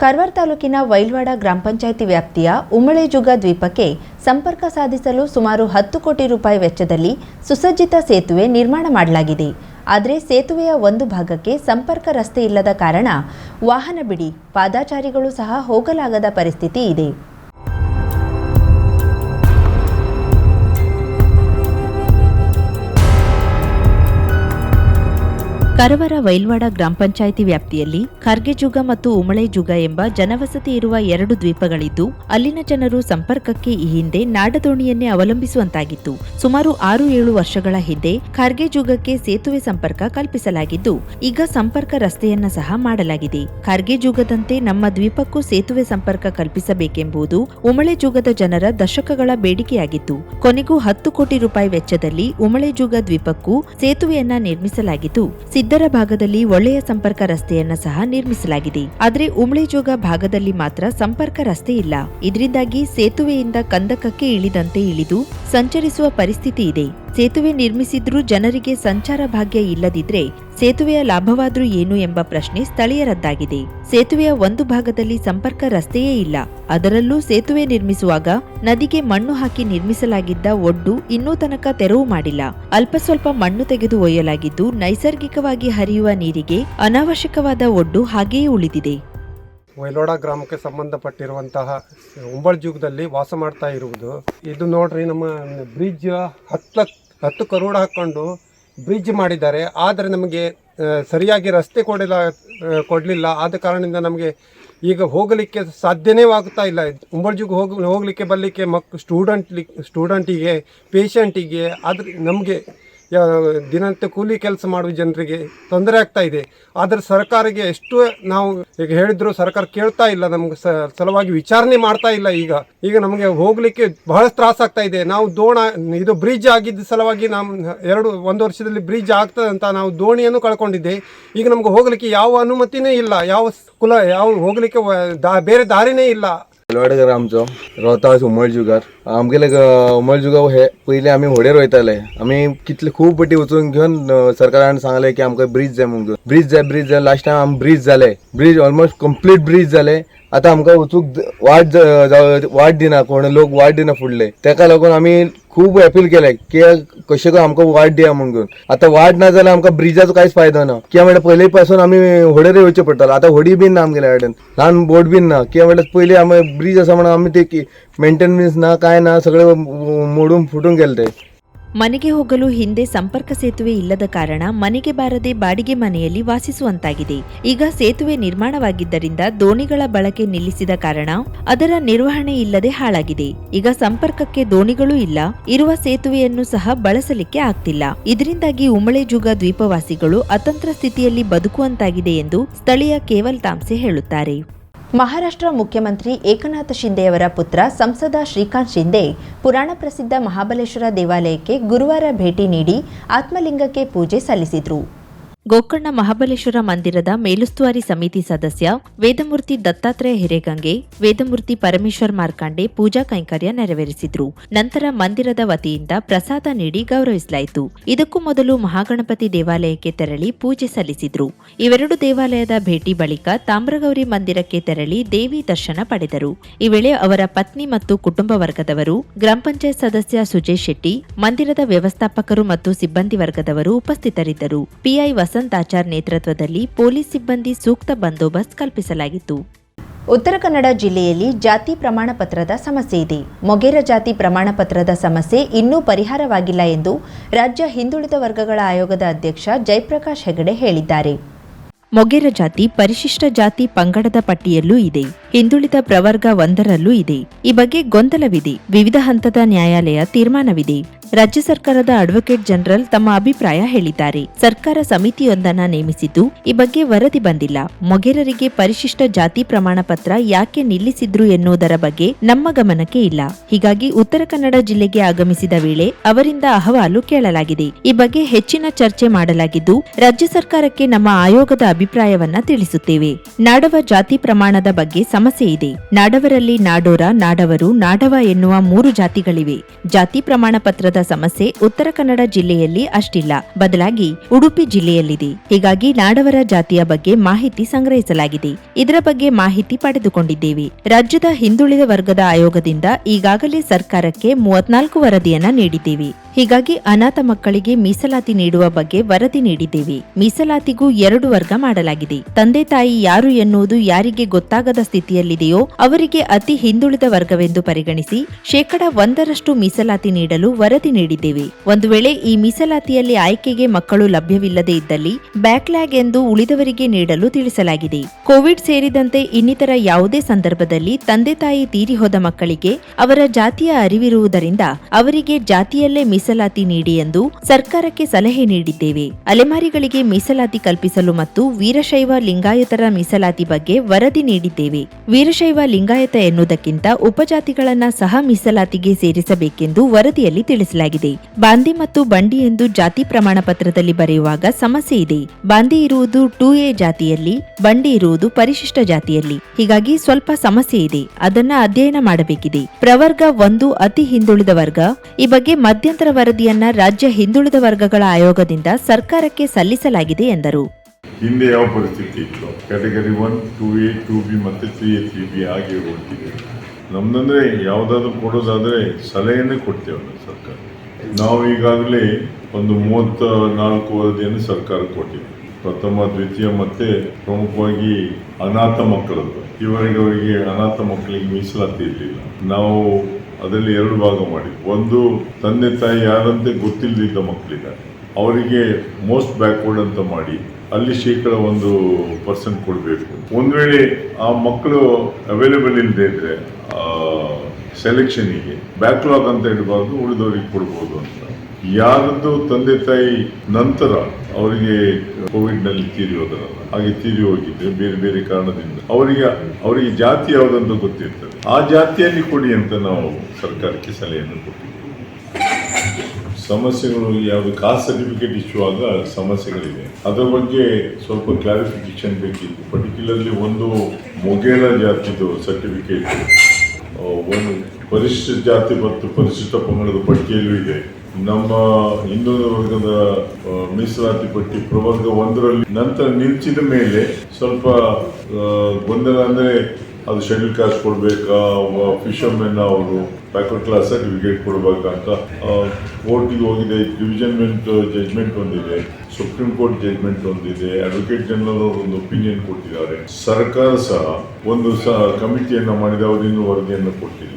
ಕಾರವಾರ ತಾಲೂಕಿನ ವೈಲ್ವಾಡ ಗ್ರಾಮ ಪಂಚಾಯಿತಿ ವ್ಯಾಪ್ತಿಯ ಉಮಳೆಜುಗ ದ್ವೀಪಕ್ಕೆ ಸಂಪರ್ಕ ಸಾಧಿಸಲು ಸುಮಾರು ಹತ್ತು ಕೋಟಿ ರೂಪಾಯಿ ವೆಚ್ಚದಲ್ಲಿ ಸುಸಜ್ಜಿತ ಸೇತುವೆ ನಿರ್ಮಾಣ ಮಾಡಲಾಗಿದೆ. ಆದರೆ ಸೇತುವೆಯ ಒಂದು ಭಾಗಕ್ಕೆ ಸಂಪರ್ಕ ರಸ್ತೆ ಇಲ್ಲದ ಕಾರಣ ವಾಹನ ಬಿಡಿ, ಪಾದಾಚಾರಿಗಳು ಸಹ ಹೋಗಲಾಗದ ಪರಿಸ್ಥಿತಿ ಇದೆ. ಕರವರ ವೈಲ್ವಾಡ ಗ್ರಾಮ ಪಂಚಾಯಿತಿ ವ್ಯಾಪ್ತಿಯಲ್ಲಿ ಖರ್ಗೆಜುಗ ಮತ್ತು ಉಮಳೆಜುಗ ಎಂಬ ಜನವಸತಿ ಇರುವ ಎರಡು ದ್ವೀಪಗಳಿದ್ದು, ಅಲ್ಲಿನ ಜನರು ಸಂಪರ್ಕಕ್ಕೆ ಈ ಹಿಂದೆ ನಾಡದೋಣಿಯನ್ನೇ ಅವಲಂಬಿಸುವಂತಾಗಿತ್ತು. ಸುಮಾರು ಆರು ಏಳು ವರ್ಷಗಳ ಹಿಂದೆ ಖರ್ಗೆಜುಗಕ್ಕೆ ಸೇತುವೆ ಸಂಪರ್ಕ ಕಲ್ಪಿಸಲಾಗಿದ್ದು, ಈಗ ಸಂಪರ್ಕ ರಸ್ತೆಯನ್ನ ಸಹ ಮಾಡಲಾಗಿದೆ. ಖರ್ಗೆಜುಗದಂತೆ ನಮ್ಮ ದ್ವೀಪಕ್ಕೂ ಸೇತುವೆ ಸಂಪರ್ಕ ಕಲ್ಪಿಸಬೇಕೆಂಬುದು ಉಮಳೆಜುಗದ ಜನರ ದಶಕಗಳ ಬೇಡಿಕೆಯಾಗಿತ್ತು. ಕೊನೆಗೂ ಹತ್ತು ಕೋಟಿ ರೂಪಾಯಿ ವೆಚ್ಚದಲ್ಲಿ ಉಮಳೆಜುಗ ದ್ವೀಪಕ್ಕೂ ಸೇತುವೆಯನ್ನ ನಿರ್ಮಿಸಲಾಗಿದ್ದು ಸಿದ್ದರ ಭಾಗದಲ್ಲಿ ಒಳ್ಳೆಯ ಸಂಪರ್ಕ ರಸ್ತೆಯನ್ನ ಸಹ ನಿರ್ಮಿಸಲಾಗಿದೆ. ಆದರೆ ಉಮಳೆಜೋಗ ಭಾಗದಲ್ಲಿ ಮಾತ್ರ ಸಂಪರ್ಕ ರಸ್ತೆ ಇಲ್ಲ. ಇದರಿಂದಾಗಿ ಸೇತುವೆಯಿಂದ ಕಂದಕಕ್ಕೆ ಇಳಿದಂತೆ ಇಳಿದು ಸಂಚರಿಸುವ ಪರಿಸ್ಥಿತಿ ಇದೆ. ಸೇತುವೆ ನಿರ್ಮಿಸಿದ್ರೂ ಜನರಿಗೆ ಸಂಚಾರ ಭಾಗ್ಯ ಇಲ್ಲದಿದ್ರೆ ಸೇತುವೆಯ ಲಾಭವಾದ್ರೂ ಏನು ಎಂಬ ಪ್ರಶ್ನೆ ಸ್ಥಳೀಯರದ್ದಾಗಿದೆ ಸೇತುವೆಯ ಒಂದು ಭಾಗದಲ್ಲಿ ಸಂಪರ್ಕ ರಸ್ತೆಯೇ ಇಲ್ಲ. ಅದರಲ್ಲೂ ಸೇತುವೆ ನಿರ್ಮಿಸುವಾಗ ನದಿಗೆ ಮಣ್ಣು ಹಾಕಿ ನಿರ್ಮಿಸಲಾಗಿದ್ದ ಒಡ್ಡು ಇನ್ನೂ ತನಕ ತೆರವು ಮಾಡಿಲ್ಲ. ಅಲ್ಪ ಸ್ವಲ್ಪ ಮಣ್ಣು ತೆಗೆದು ಒಯ್ಯಲಾಗಿದ್ದು ನೈಸರ್ಗಿಕವಾಗಿ ಹರಿಯುವ ನೀರಿಗೆ ಅನಾವಶ್ಯಕವಾದ ಒಡ್ಡು ಹಾಗೆಯೇ ಉಳಿದಿದೆ. ವೈಲೋಡ ಗ್ರಾಮಕ್ಕೆ ಸಂಬಂಧಪಟ್ಟಿರುವಂತಹ ಉಂಬಳ್ಜುಗದಲ್ಲಿ ವಾಸ ಮಾಡ್ತಾ ಇರುವುದು. ಇದು ನೋಡ್ರಿ ನಮ್ಮ ಬ್ರಿಡ್ಜ್ ಹತ್ತು ಹತ್ತು ಕರೋಡ ಹಾಕ್ಕೊಂಡು ಬ್ರಿಡ್ಜ್ ಮಾಡಿದ್ದಾರೆ. ಆದರೆ ನಮಗೆ ಸರಿಯಾಗಿ ರಸ್ತೆ ಕೊಡಿಲ್ಲ ಕೊಡಲಿಲ್ಲ. ಆದ ಕಾರಣದಿಂದ ನಮಗೆ ಈಗ ಹೋಗಲಿಕ್ಕೆ ಸಾಧ್ಯನೇ ಆಗ್ತಾ ಇಲ್ಲ. ಉಂಬಳ್ಜುಗ್ ಹೋಗ, ಹೋಗಲಿಕ್ಕೆ, ಬರಲಿಕ್ಕೆ ಮಕ್ ಸ್ಟೂಡೆಂಟ್ ಸ್ಟೂಡೆಂಟಿಗೆ ಪೇಷಂಟಿಗೆ ಆದ್ರೆ ನಮಗೆ ದಿನನಿತ್ಯ ಕೂಲಿ ಕೆಲಸ ಮಾಡುವ ಜನರಿಗೆ ತೊಂದರೆ ಆಗ್ತಾ ಇದೆ. ಆದರೆ ಸರ್ಕಾರಕ್ಕೆ ಎಷ್ಟು ನಾವು ಈಗ ಹೇಳಿದ್ರು ಸರ್ಕಾರ ಕೇಳ್ತಾ ಇಲ್ಲ, ನಮ್ಗೆ ಸಲುವಾಗಿ ವಿಚಾರಣೆ ಮಾಡ್ತಾ ಇಲ್ಲ ಈಗ. ಈಗ ನಮಗೆ ಹೋಗ್ಲಿಕ್ಕೆ ಬಹಳ ತ್ರಾಸ ಆಗ್ತಾ ಇದೆ. ನಾವು ದೋಣ, ಇದು ಬ್ರಿಡ್ಜ್ ಆಗಿದ್ದ ಸಲುವಾಗಿ ನಮ್ಮ ಎರಡು, ಒಂದು ವರ್ಷದಲ್ಲಿ ಬ್ರಿಡ್ಜ್ ಆಗ್ತದೆ ಅಂತ ನಾವು ದೋಣಿಯನ್ನು ಕಳ್ಕೊಂಡಿದ್ದೆ. ಈಗ ನಮ್ಗೆ ಹೋಗ್ಲಿಕ್ಕೆ ಯಾವ ಅನುಮತಿನೇ ಇಲ್ಲ. ಯಾವ ಕುಲ, ಯಾವ ಹೋಗ್ಲಿಕ್ಕೆ ಬೇರೆ ದಾರಿನೇ ಇಲ್ಲ. लोडगर आमचो. रावता उमळजुगार आमगेले उमळजुगाव हे पयलीं आमी व्हडेर वयताले आमी कितले खूब पटी वचून घेवन सरकारान सांगले की आमकां ब्रिज जाय म्हणून. ब्रिज जाय ब्रिज जाय लास्ट टायम आमी ब्रिज जाले ब्रिज ऑलमोस्ट कंप्लीट ब्रिज जाले आतां आमकां वचूंक वाट वाट दिना कोण लोक वाट दिना फुडले. तेका लागून आमी खूब अपील केले की कशें करून आमकां वाट दिया म्हणून. आतां वाट ना जाल्यार आमकां ब्रिजाचो कांयच फायदो ना. किंवा म्हणल्यार पयलीं पासून आमी व्हडेर येवचे पडटाले आतां व्हडी बीन ना आमगेल्या कडेन ल्हान बोट बीन ना. किंवा म्हणल्यार पयलीं आमी ब्रिज आसा म्हणून आमी ते मेंटेनन्स ना कांय ना सगळें मोडून फुटून गेले ते ಮನೆಗೆ ಹೋಗಲು ಹಿಂದೆ ಸಂಪರ್ಕ ಸೇತುವೆ ಇಲ್ಲದ ಕಾರಣ ಮನೆಗೆ ಬಾರದೆ ಬಾಡಿಗೆ ಮನೆಯಲ್ಲಿ ವಾಸಿಸುವಂತಾಗಿದೆ. ಈಗ ಸೇತುವೆ ನಿರ್ಮಾಣವಾಗಿದ್ದರಿಂದ ದೋಣಿಗಳ ಬಳಕೆ ನಿಲ್ಲಿಸಿದ ಕಾರಣ ಅದರ ನಿರ್ವಹಣೆ ಇಲ್ಲದೆ ಹಾಳಾಗಿದೆ. ಈಗ ಸಂಪರ್ಕಕ್ಕೆ ದೋಣಿಗಳೂ ಇಲ್ಲ, ಇರುವ ಸೇತುವೆಯನ್ನು ಸಹ ಬಳಸಲಿಕ್ಕೆ ಆಗ್ತಿಲ್ಲ. ಇದರಿಂದಾಗಿ ಉಮಳೆಜುಗ ದ್ವೀಪವಾಸಿಗಳು ಅತಂತ್ರ ಸ್ಥಿತಿಯಲ್ಲಿ ಬದುಕುವಂತಾಗಿದೆ ಎಂದು ಸ್ಥಳೀಯ ಕೇವಲ್ ತಾಮ್ಸೆ ಹೇಳುತ್ತಾರೆ. ಮಹಾರಾಷ್ಟ್ರ ಮುಖ್ಯಮಂತ್ರಿ ಏಕನಾಥ ಶಿಂದೆಯವರ ಪುತ್ರ ಸಂಸದ ಶ್ರೀಕಾಂತ್ ಶಿಂದೆ ಪುರಾಣ ಪ್ರಸಿದ್ಧ ಮಹಾಬಲೇಶ್ವರ ದೇವಾಲಯಕ್ಕೆ ಗುರುವಾರ ಭೇಟಿ ನೀಡಿ ಆತ್ಮಲಿಂಗಕ್ಕೆ ಪೂಜೆ ಸಲ್ಲಿಸಿದ್ರು. ಗೋಕರ್ಣ ಮಹಾಬಲೇಶ್ವರ ಮಂದಿರದ ಮೇಲುಸ್ತುವಾರಿ ಸಮಿತಿ ಸದಸ್ಯ ವೇದಮೂರ್ತಿ ದತ್ತಾತ್ರೇಯ ಹಿರೇಗಂಗೆ, ವೇದಮೂರ್ತಿ ಪರಮೇಶ್ವರ್ ಮಾರ್ಕಾಂಡೆ ಪೂಜಾ ಕೈಂಕರ್ಯ ನೆರವೇರಿಸಿದ್ರು. ನಂತರ ಮಂದಿರದ ವತಿಯಿಂದ ಪ್ರಸಾದ ನೀಡಿ ಗೌರವಿಸಲಾಯಿತು. ಇದಕ್ಕೂ ಮೊದಲು ಮಹಾಗಣಪತಿ ದೇವಾಲಯಕ್ಕೆ ತೆರಳಿ ಪೂಜೆ ಸಲ್ಲಿಸಿದ್ರು. ಇವೆರಡು ದೇವಾಲಯದ ಭೇಟಿ ಬಳಿಕ ತಾಮ್ರಗೌರಿ ಮಂದಿರಕ್ಕೆ ತೆರಳಿ ದೇವಿ ದರ್ಶನ ಪಡೆದರು. ಈ ವೇಳೆ ಅವರ ಪತ್ನಿ ಮತ್ತು ಕುಟುಂಬ ವರ್ಗದವರು, ಗ್ರಾಮ ಪಂಚಾಯತ್ ಸದಸ್ಯ ಸುಜಯ್ ಶೆಟ್ಟಿ, ಮಂದಿರದ ವ್ಯವಸ್ಥಾಪಕರು ಮತ್ತು ಸಿಬ್ಬಂದಿ ವರ್ಗದವರು ಉಪಸ್ಥಿತರಿದ್ದರು. ಪಿಐ ವಸಂತಾಚಾರ್ ನೇತೃತ್ವದಲ್ಲಿ ಪೊಲೀಸ್ ಸಿಬ್ಬಂದಿ ಸೂಕ್ತ ಬಂದೋಬಸ್ತ್ ಕಲ್ಪಿಸಲಾಗಿತ್ತು. ಉತ್ತರ ಕನ್ನಡ ಜಿಲ್ಲೆಯಲ್ಲಿ ಜಾತಿ ಪ್ರಮಾಣ ಪತ್ರದ ಸಮಸ್ಯೆ ಇದೆ. ಮೊಗೇರ ಜಾತಿ ಪ್ರಮಾಣ ಪತ್ರದ ಸಮಸ್ಯೆ ಇನ್ನೂ ಪರಿಹಾರವಾಗಿಲ್ಲ ಎಂದು ರಾಜ್ಯ ಹಿಂದುಳಿದ ವರ್ಗಗಳ ಆಯೋಗದ ಅಧ್ಯಕ್ಷ ಜಯಪ್ರಕಾಶ್ ಹೆಗಡೆ ಹೇಳಿದ್ದಾರೆ. ಮೊಗೇರ ಜಾತಿ ಪರಿಶಿಷ್ಟ ಜಾತಿ ಪಂಗಡದ ಪಟ್ಟಿಯಲ್ಲೂ ಇದೆ. ಹಿಂದುಳಿದ ಪ್ರವರ್ಗ ಒಂದರಲ್ಲೂ ಇದೆ. ಈ ಬಗ್ಗೆ ಗೊಂದಲವಿದೆ. ವಿವಿಧ ಹಂತದ ನ್ಯಾಯಾಲಯ ತೀರ್ಮಾನವಿದೆ. ರಾಜ್ಯ ಸರ್ಕಾರದ ಅಡ್ವೊಕೇಟ್ ಜನರಲ್ ತಮ್ಮ ಅಭಿಪ್ರಾಯ ಹೇಳಿದ್ದಾರೆ. ಸರ್ಕಾರ ಸಮಿತಿಯೊಂದನ್ನ ನೇಮಿಸಿದ್ದು ಈ ಬಗ್ಗೆ ವರದಿ ಬಂದಿಲ್ಲ. ಮೊಗೆರರಿಗೆ ಪರಿಶಿಷ್ಟ ಜಾತಿ ಪ್ರಮಾಣ ಪತ್ರ ಯಾಕೆ ನಿಲ್ಲಿಸಿದ್ರು ಎನ್ನುವುದರ ಬಗ್ಗೆ ನಮ್ಮ ಗಮನಕ್ಕೆ ಇಲ್ಲ. ಹೀಗಾಗಿ ಉತ್ತರ ಕನ್ನಡ ಜಿಲ್ಲೆಗೆ ಆಗಮಿಸಿದ ವೇಳೆ ಅವರಿಂದ ಅಹವಾಲು ಕೇಳಲಾಗಿದೆ. ಈ ಬಗ್ಗೆ ಹೆಚ್ಚಿನ ಚರ್ಚೆ ಮಾಡಲಾಗಿದ್ದು, ರಾಜ್ಯ ಸರ್ಕಾರಕ್ಕೆ ನಮ್ಮ ಆಯೋಗದ ಅಭಿಪ್ರಾಯವನ್ನ ತಿಳಿಸುತ್ತೇವೆ. ನಾಡವ ಜಾತಿ ಪ್ರಮಾಣದ ಬಗ್ಗೆ ಸಮಸ್ಯೆ ಇದೆ ನಾಡವರಲ್ಲಿ ನಾಡೋರ, ನಾಡವರು, ನಾಡವ ಎನ್ನುವ ಮೂರು ಜಾತಿಗಳಿವೆ. ಜಾತಿ ಪ್ರಮಾಣ ಪತ್ರದ ಸಮಸ್ಯೆ ಉತ್ತರ ಕನ್ನಡ ಜಿಲ್ಲೆಯಲ್ಲಿ ಅಷ್ಟಿಲ್ಲ. ಬದಲಾಗಿ ಉಡುಪಿ ಜಿಲ್ಲೆಯಲ್ಲಿದೆ. ಹೀಗಾಗಿ ನಾಡವರ ಜಾತಿಯ ಬಗ್ಗೆ ಮಾಹಿತಿ ಸಂಗ್ರಹಿಸಲಾಗಿದೆ. ಇದರ ಬಗ್ಗೆ ಮಾಹಿತಿ ಪಡೆದುಕೊಂಡಿದ್ದೇವೆ. ರಾಜ್ಯದ ಹಿಂದುಳಿದ ವರ್ಗದ ಆಯೋಗದಿಂದ ಈಗಾಗಲೇ ಸರ್ಕಾರಕ್ಕೆ ಮೂವತ್ನಾಲ್ಕು ವರದಿಯನ್ನ ನೀಡಿದ್ದೇವೆ. ಹೀಗಾಗಿ ಅನಾಥ ಮಕ್ಕಳಿಗೆ ಮೀಸಲಾತಿ ನೀಡುವ ಬಗ್ಗೆ ವರದಿ ನೀಡಿದ್ದೇವೆ. ಮೀಸಲಾತಿಗೂ ಎರಡು ವರ್ಗ ಮಾಡಲಾಗಿದೆ. ತಂದೆ ತಾಯಿ ಯಾರು ಎನ್ನುವುದು ಯಾರಿಗೆ ಗೊತ್ತಾಗದ ಸ್ಥಿತಿಯಲ್ಲಿದೆಯೋ ಅವರಿಗೆ ಅತಿ ಹಿಂದುಳಿದ ವರ್ಗವೆಂದು ಪರಿಗಣಿಸಿ ಶೇಕಡ ಒಂದರಷ್ಟು ಮೀಸಲಾತಿ ನೀಡಲು ವರದಿ ನೀಡಿದ್ದೇವೆ. ಒಂದು ವೇಳೆ ಈ ಮೀಸಲಾತಿಯಲ್ಲಿ ಆಯ್ಕೆಗೆ ಮಕ್ಕಳು ಲಭ್ಯವಿಲ್ಲದೇ ಇದ್ದಲ್ಲಿ ಬ್ಯಾಕ್ಲ್ಯಾಗ್ ಎಂದು ಉಳಿದವರಿಗೆ ನೀಡಲು ತಿಳಿಸಲಾಗಿದೆ. ಕೋವಿಡ್ ಸೇರಿದಂತೆ ಇನ್ನಿತರ ಯಾವುದೇ ಸಂದರ್ಭದಲ್ಲಿ ತಂದೆ ತಾಯಿ ತೀರಿಹೋದ ಮಕ್ಕಳಿಗೆ ಅವರ ಜಾತಿಯ ಅರಿವಿರುವುದರಿಂದ ಅವರಿಗೆ ಜಾತಿಯಲ್ಲೇ ಮೀಸಲಾತಿ ನೀಡಿ ಎಂದು ಸರ್ಕಾರಕ್ಕೆ ಸಲಹೆ ನೀಡಿದ್ದೇವೆ. ಅಲೆಮಾರಿಗಳಿಗೆ ಮೀಸಲಾತಿ ಕಲ್ಪಿಸಲು ಮತ್ತು ವೀರಶೈವ ಲಿಂಗಾಯತರ ಮೀಸಲಾತಿ ಬಗ್ಗೆ ವರದಿ ನೀಡಿದ್ದೇವೆ. ವೀರಶೈವ ಲಿಂಗಾಯತ ಎನ್ನುವುದಕ್ಕಿಂತ ಉಪಜಾತಿಗಳನ್ನ ಸಹ ಮೀಸಲಾತಿಗೆ ಸೇರಿಸಬೇಕೆಂದು ವರದಿಯಲ್ಲಿ ತಿಳಿಸಲಾಗಿದೆ. ಬಾಂದಿ ಮತ್ತು ಬಂಡಿ ಎಂದು ಜಾತಿ ಪ್ರಮಾಣ ಪತ್ರದಲ್ಲಿ ಬರೆಯುವಾಗ ಸಮಸ್ಯೆ ಇದೆ. ಬಾಂದಿ ಇರುವುದು ಟೂ ಎ ಜಾತಿಯಲ್ಲಿ, ಬಂಡಿ ಇರುವುದು ಪರಿಶಿಷ್ಟ ಜಾತಿಯಲ್ಲಿ. ಹೀಗಾಗಿ ಸ್ವಲ್ಪ ಸಮಸ್ಯೆ ಇದೆ. ಅದನ್ನ ಅಧ್ಯಯನ ಮಾಡಬೇಕಿದೆ. ಪ್ರವರ್ಗ ಒಂದು ಅತಿ ಹಿಂದುಳಿದ ವರ್ಗ. ಈ ಬಗ್ಗೆ ಮಧ್ಯಂತರ ವರದಿಯನ್ನ ರಾಜ್ಯ ಹಿಂದುಳಿದ ವರ್ಗಗಳ ಆಯೋಗದಿಂದ ಸರ್ಕಾರಕ್ಕೆ ಸಲ್ಲಿಸಲಾಗಿದೆ ಎಂದರು. ಹಿಂದೆ ಯಾವ ಪರಿಸ್ಥಿತಿ ಇತ್ತು? Category one two A two B ಮತ್ತು ತ್ರೀ ಎ ತ್ರೀ ಬಿ ಹಾಗೆ ಹೋಗ್ತೀವಿ ನಮ್ದಂದ್ರೆ ಯಾವುದಾದ್ರೂ ಕೊಡೋದಾದ್ರೆ ಸಲಹೆನೇ ಕೊಡ್ತೇವೆ ಸರ್ಕಾರ. ನಾವು ಈಗಾಗಲೇ ಒಂದು ಮೂವತ್ತ ನಾಲ್ಕು ವರದಿಯನ್ನು ಸರ್ಕಾರ ಕೊಟ್ಟಿದೆ. ಪ್ರಥಮ, ದ್ವಿತೀಯ ಮತ್ತೆ ಪ್ರಮುಖವಾಗಿ ಅನಾಥ ಮಕ್ಕಳದ್ದು. ಇವರಿಗೆ ಅವರಿಗೆ ಅನಾಥ ಮಕ್ಕಳಿಗೆ ಮೀಸಲಾತಿ ಇರಲಿಲ್ಲ. ನಾವು ಅದರಲ್ಲಿ ಎರಡು ಭಾಗ ಮಾಡಿ. ಒಂದು, ತಂದೆ ತಾಯಿ ಯಾರಂತೆ ಗೊತ್ತಿಲ್ಲದಿದ್ದ ಮಕ್ಕಳಿಗೆ, ಅವರಿಗೆ ಮೋಸ್ಟ್ ಬ್ಯಾಕ್ವರ್ಡ್ ಅಂತ ಮಾಡಿ, ಅಲ್ಲಿ ಶೇಕಡ ಒಂದು ಪರ್ಸೆಂಟ್ ಕೊಡಬೇಕು. ಒಂದು ವೇಳೆ ಆ ಮಕ್ಕಳು ಅವೈಲೇಬಲ್ ಇಲ್ಲದೆ ಇದ್ರೆ ಸೆಲೆಕ್ಷನಿಗೆ ಬ್ಯಾಕ್ಲಾಗ್ ಅಂತ ಇಡಬಾರ್ದು ಉಳಿದವರಿಗೆ ಕೊಡ್ಬೋದು ಅಂತ. ಯಾರದ್ದು ತಂದೆ ತಾಯಿ ನಂತರ ಅವರಿಗೆ ಕೋವಿಡ್ನಲ್ಲಿ ತೀರಿ ಹೋದರಲ್ಲ ಹಾಗೆ ತೀರಿ ಹೋಗಿದ್ರೆ ಬೇರೆ ಬೇರೆ ಕಾರಣದಿಂದ. ಅವರಿಗೆ ಅವರಿಗೆ ಜಾತಿ ಯಾವುದಂತ ಗೊತ್ತಿರ್ತದೆ. ಆ ಜಾತಿಯಲ್ಲಿ ಕೊಡಿ ಅಂತ ನಾವು ಸರ್ಕಾರಕ್ಕೆ ಸಲಹೆಯನ್ನು ಕೊಟ್ಟಿದ್ದೇವೆ. ಸಮಸ್ಯೆಗಳು ಯಾವುದು ಕಾಸ್ಟ್ ಸರ್ಟಿಫಿಕೇಟ್ ಇಶ್ಯೂ ಸಮಸ್ಯೆಗಳಿವೆ. ಅದರ ಬಗ್ಗೆ ಸ್ವಲ್ಪ ಕ್ಲಾರಿಫಿಕೇಶನ್ ಬೇಕಿತ್ತು. ಪರ್ಟಿಕ್ಯುಲರ್ಲಿ ಒಂದು ಮೊಗೇಲ ಜಾತಿದು ಸರ್ಟಿಫಿಕೇಟ್ ಒಂದು ಪರಿಶಿಷ್ಟ ಜಾತಿ ಮತ್ತು ಪರಿಶಿಷ್ಟ ಪಂಗಡದ ಪಟ್ಟಿಯಲ್ಲೂ ಇದೆ. ನಮ್ಮ ಹಿಂದೂ ವರ್ಗದ ಮೀಸಲಾತಿ ಪಟ್ಟಿ ಪ್ರವರ್ಗ ಒಂದರಲ್ಲಿ ನಂತರ ನಿಲ್ಚಿದ ಮೇಲೆ ಸ್ವಲ್ಪ ಗೊಂದಲ ಅಂದ್ರೆ ಅದು ಶೆಡ್ಯೂಲ್ ಕಾಸ್ಟ್ ಕೊಡ್ಬೇಕಾ ಫಿಶರ್ಮೆನ್ ಅವರು ಬ್ಯಾಕ್ವರ್ಡ್ ಕ್ಲಾಸ್ ಸರ್ಟಿಫಿಕೇಟ್ ಕೊಡ್ಬೇಕಂತ ಕೋರ್ಟಿಗೆ ಹೋಗಿದೆ ಡಿವಿಜನ್ಮೆಂಟ್ ಜಜ್ಮೆಂಟ್ ಒಂದಿದೆ ಸುಪ್ರೀಂ ಕೋರ್ಟ್ ಜಜ್ಮೆಂಟ್ ಒಂದಿದೆ ಅಡ್ವೊಕೇಟ್ ಜನರಲ್ ಅವರು ಒಂದು ಒಪಿನಿಯನ್ ಕೊಟ್ಟಿದ್ದಾರೆ. ಸರ್ಕಾರ ಸಹ ಒಂದು ಸಹ ಕಮಿಟಿಯನ್ನು ಮಾಡಿದ, ಅವರು ಇನ್ನೂ ವರದಿಯನ್ನು ಕೊಟ್ಟಿಲ್ಲ.